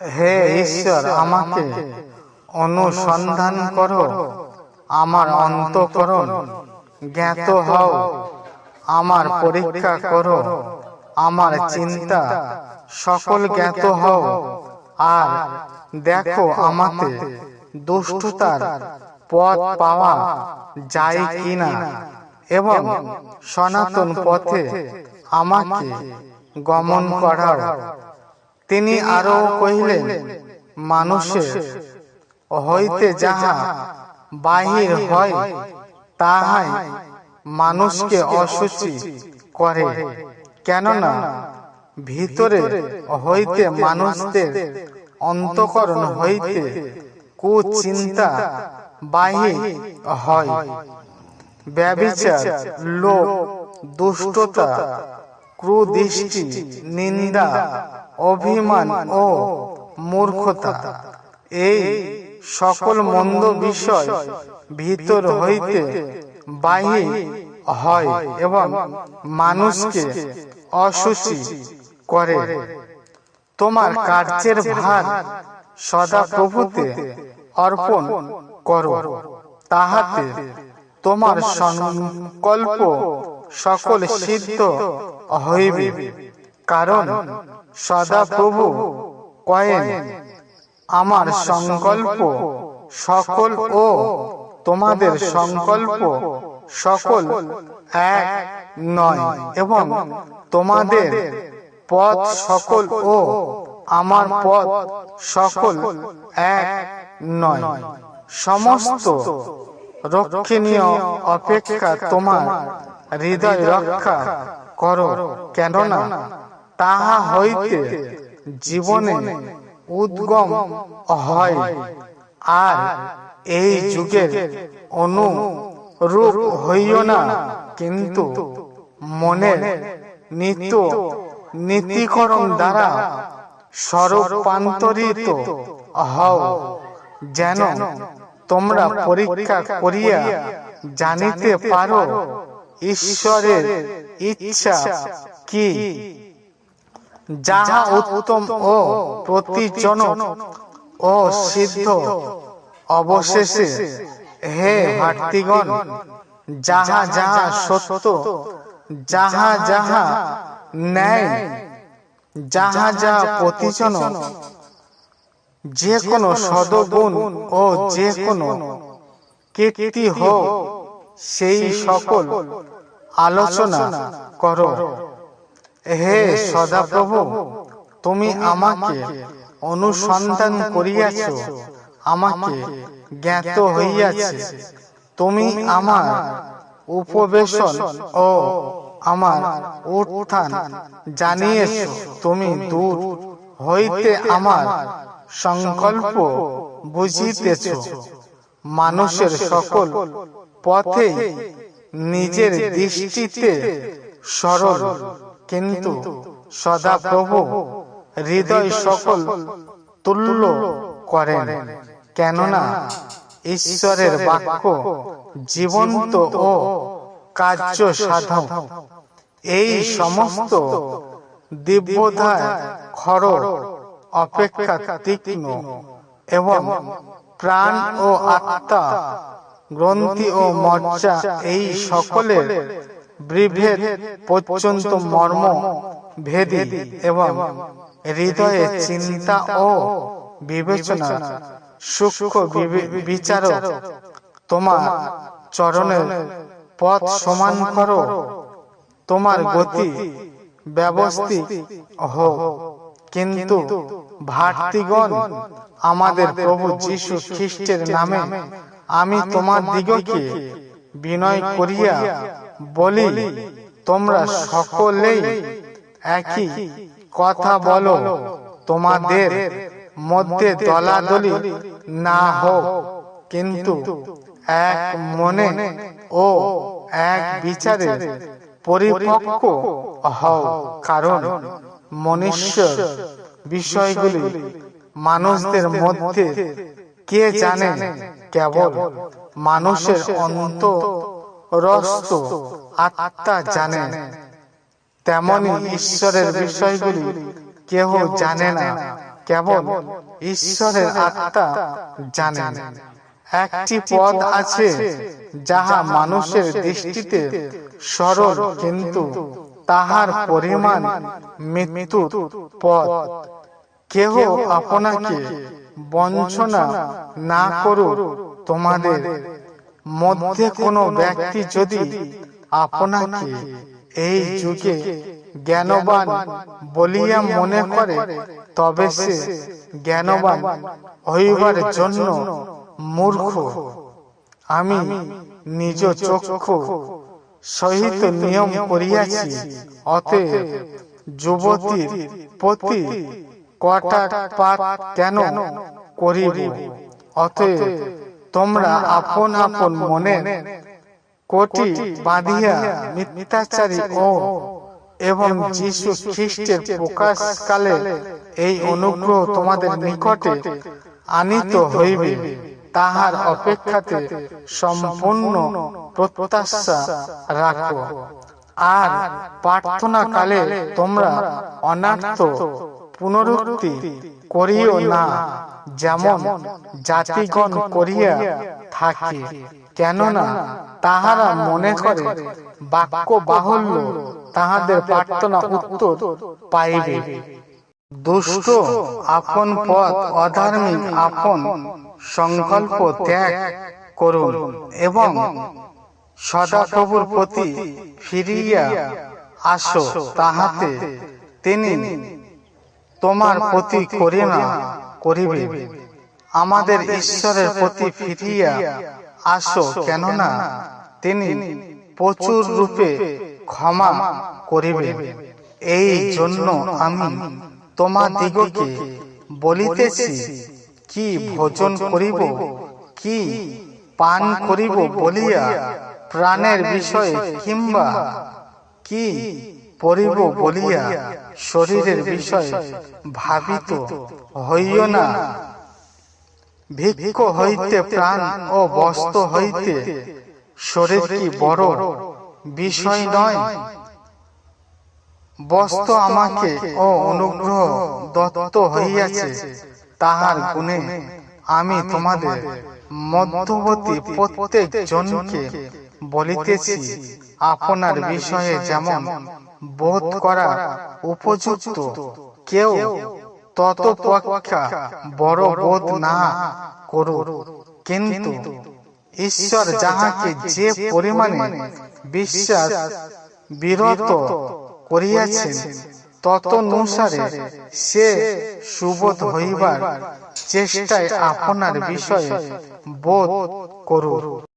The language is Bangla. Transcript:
হে ঈশ্বর, আমাকে অনুসন্ধান করো, আমার অন্তকরণ জ্ঞাত হও, আমার পরীক্ষা করো, আমার চিন্তা সকল জ্ঞাত হও, আর দেখো আমাকে দুষ্টতার পথ পাওয়া যায় কিনা, এবং সনাতন পথে আমাকে গমন করাও। তিনি আরও কহিলেন মানুষের হইতে যাহা বাহির হয় তাহাই মানুষকে অসুচি করে। কেননা ভিতরে হইতে মানুষদের অন্তকরণ হইতে কুচিন্তা বাহির হয়। ব্যবিচার লোভ দুষ্টতা ক্রুদৃষ্টি নিন্দা অভিমান ও মূর্খতা। এই সকল মন্দ বিষয় ভিতর হইতে বাহির হয় এবং মানুষকে অসুচি করে। তোমার কার্যের ভার সদা প্রভুতে অর্পণ করো। তাহাতে তোমার সংকল্প সকল সিদ্ধ হইবে। কারণ সদা প্রভু কয়েন। আমার সংকল্প সকল ও তোমাদের সংকল্প সকল এক নয় এবং তোমাদের পথ সকল ও আমার পথ সকল এক নয়। সমস্ত রক্ষণীয় অপেক্ষা তোমার হৃদয় রক্ষা করো, কেননা তাহা হইতে জীবনে উদ্গম হয়। আর এই যুগের অনুরূপ হইও না কিন্তু মনের নিত্য নীতিকরণ দ্বারা স্বরূপান্তরিত হও যেন তোমরা পরীক্ষা করিয়া জানিতে পারো ঈশ্বরের ইচ্ছা কি? যাহা উত্তম ও প্রতিজনক ও সিদ্ধ অবশেষে হে ভাতৃগণ যাহা যাহা সত্য যাহা যাহা ন্যায় যাহা যাহা প্রতিজনক যে কোনো সদগুণ ও যে কোনো কীর্তি হোক সেই সকল আলোচনা করো। হে সদাপ্রভু তুমি আমাকে অনুসন্ধান করিয়াছ আমাকে জ্ঞাত হইয়াছে। তুমি আমার উপবেশন ও আমার উত্থান জানিয়েছ। তুমি দূর হইতে আমার সংকল্প বুঝিতেছ। মানুষের সকল পথে নিজের দৃষ্টিতে সরল। কিন্তু সদা প্রভু হৃদয় সকল তুল্য করেন। কেননা ঈশ্বরের বাক্য জীবন্ত ও কার্য সাধক এই সমস্ত দিব্যধায় খর অপেক্ষা তীক্ষ্ণ এবং প্রাণ ও আত্মা গ্রন্থি ও মজ্জা এই সকলের বিভেদ পর্যন্ত মর্ম, ভেদি এবং হৃদয়ে চিন্তা ও বিবেচনা, সূক্ষ্ম বিচারক তোমার চরণের পথ সমান করো, তোমার গতি ব্যবস্থিত হোক। কিন্তু ভাতৃগণ, আমাদের প্রভু যীশু খ্রিস্টের নামে আমি তোমার দিগকে বিনয় করিয়া বলি, তোমরা সকলেই একই কথা বলো। তোমাদের মধ্যে দলাদলি না হোক, কিন্তু এক মনে ও এক বিচারে পরিপক্ক হও। কারণ মনুষ্যর বিষয়গুলি মানুষদের মধ্যে কে জানে? কেবল মানুষের অন্তরস্থ আত্মা জানে। তেমনি ঈশ্বরের বিষয়গুলি কেহ জানে না। কেবল ঈশ্বরের আত্মা জানেন একটি পদ আছে যাহা মানুষের দৃষ্টিতে সরল কিন্তু তাহার পরিমাণ মৃত্যু পদ কেহ আপনাকে বঞ্চনা না করুক তোমাদের মধ্যে কোনো ব্যক্তি যদি আপনাকে এই যুগে জ্ঞানবান বলিয়া মনে করে, তবে সে জ্ঞানবান হইবার জন্য মূর্খ। আমি নিজ চক্ষু সহিত নিয়ম করিয়াছি, অতএব যুবতীর প্রতি কটাপাত কেন করিব? অতএব তোমরা আপন আপন মনে কোটি বাঁধিয়া মিথ্যাচারী ও এবং যিশু খ্রিস্টের প্রকাশকালে এই অনুগ্রহ তোমাদের নিকটে আনিত হইবে। তাহার অপেক্ষাতে সম্পূর্ণ প্রত্যাশা রাখো। আর প্রার্থনা কালে তোমরা অনার্থ পুনরুক্তি করিও না। যেমন জাতিগণ করিয়া থাকে কেননা তাহারা মনে করে বাক্য বাহুল্য তাহাদের প্রার্থনা উত্তর পাইবে। দুষ্ট আপন পথ অধার্মিক আপন সংকল্প ত্যাগ করুন এবং সদাপ্রভুর প্রতি ফিরিয়া আসো তাহাতে। তিনি তোমার প্রতি করি না করিবে। আমাদের ঈশ্বরের প্রতি ফিরিয়া আসো কেননা তিনি প্রচুর রূপে ক্ষমা করিবে। এই জন্য আমি তোমাদিগকে বলিতেছি কি ভোজন করিব? কি পান করিব বলিয়া প্রাণের বিষয়ে কিংবা কি পরিব বলিয়া শরীরের বিষয়ে ভাবিত হইও না। ভিক্ষ হইতে প্রাণ ও বস্ত্র হইতে শরীর কি বড় বিষয় নয়? বস্ত্র আমাকে ও অনুগ্রহ দত্ত হইয়াছে। তাহার গুণে আমি তোমাদের মধ্যবর্তী প্রত্যেক জনকে বলিতেছি। আপনার বিষয়ে যেমন বোধ করা উপযুক্ত কেউ ততপক্ষা বড় বোধ না করুক। কিন্তু ঈশ্বর যাহাকে যে পরিমাণে বিশ্বাস বিরত করিয়াছেন ততনুসারে সে সুবোধ হইবার চেষ্টায় আপনার বিষয়ে বোধ করুক।